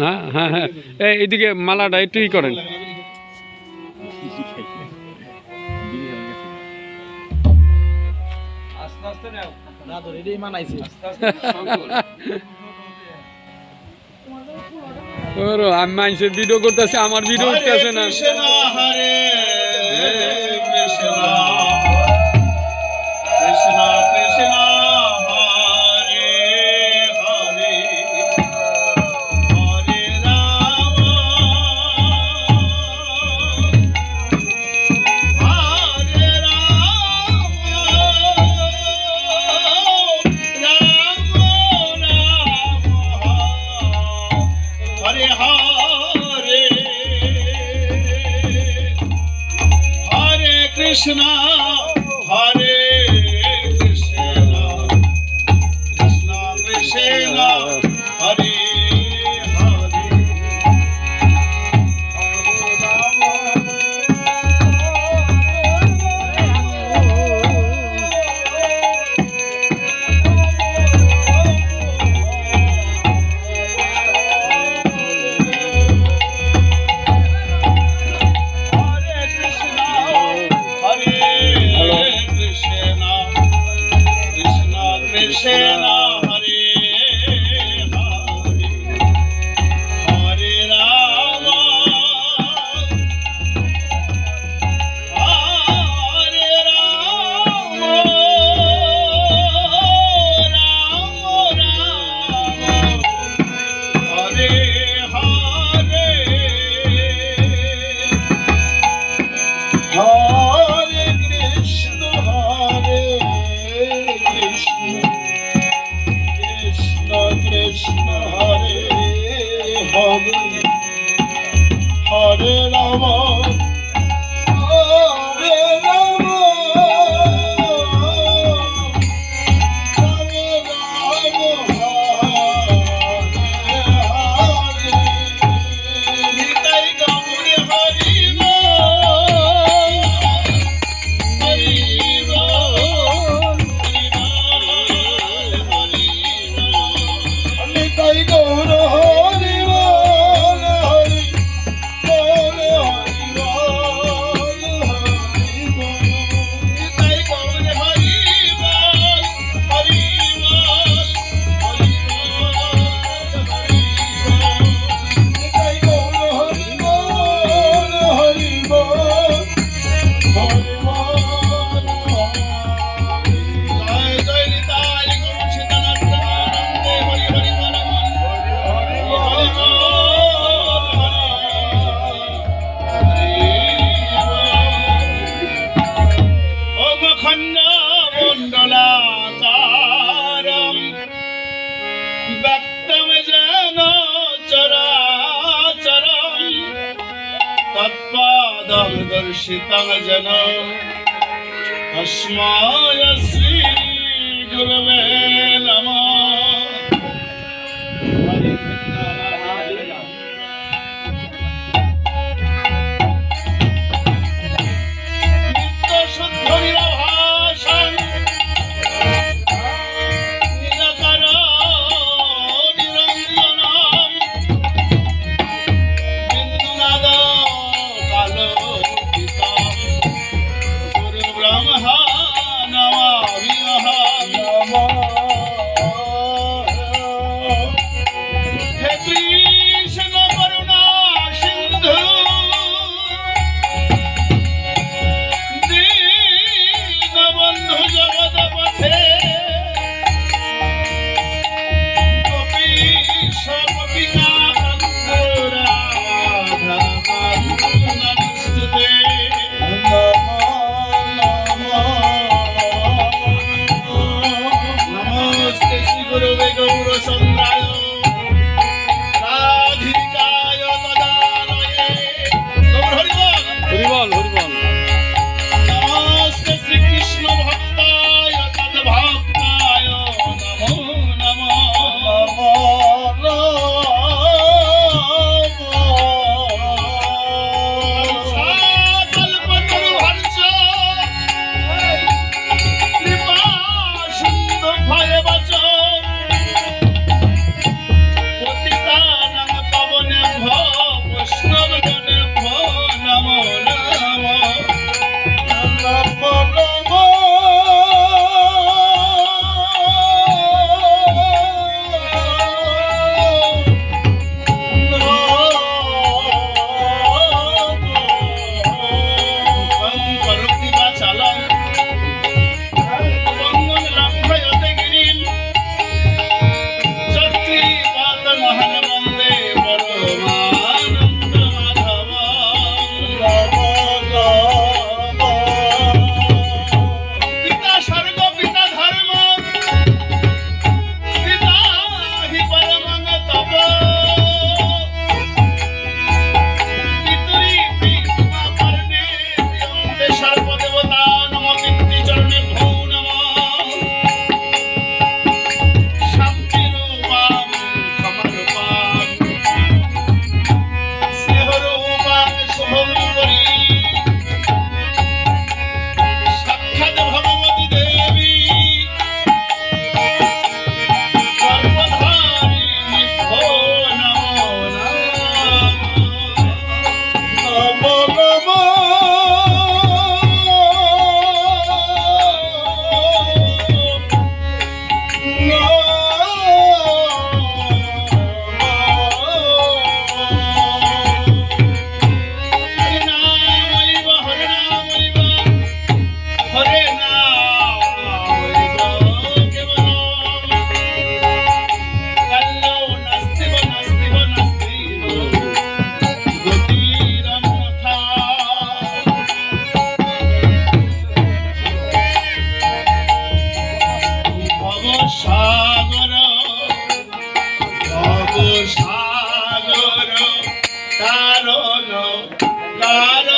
হ্যাঁ হ্যাঁ হ্যাঁ। এইদিকে মালাটা একটু ই করেন। আমি মানুষের ভিডিও করতেছে আমার ভিডিও উঠতেছে না। Krishna, Hare তৎপাদং দর্শিতং জন তস্মায় শ্রী গুরবে নমঃ কারণ কারণ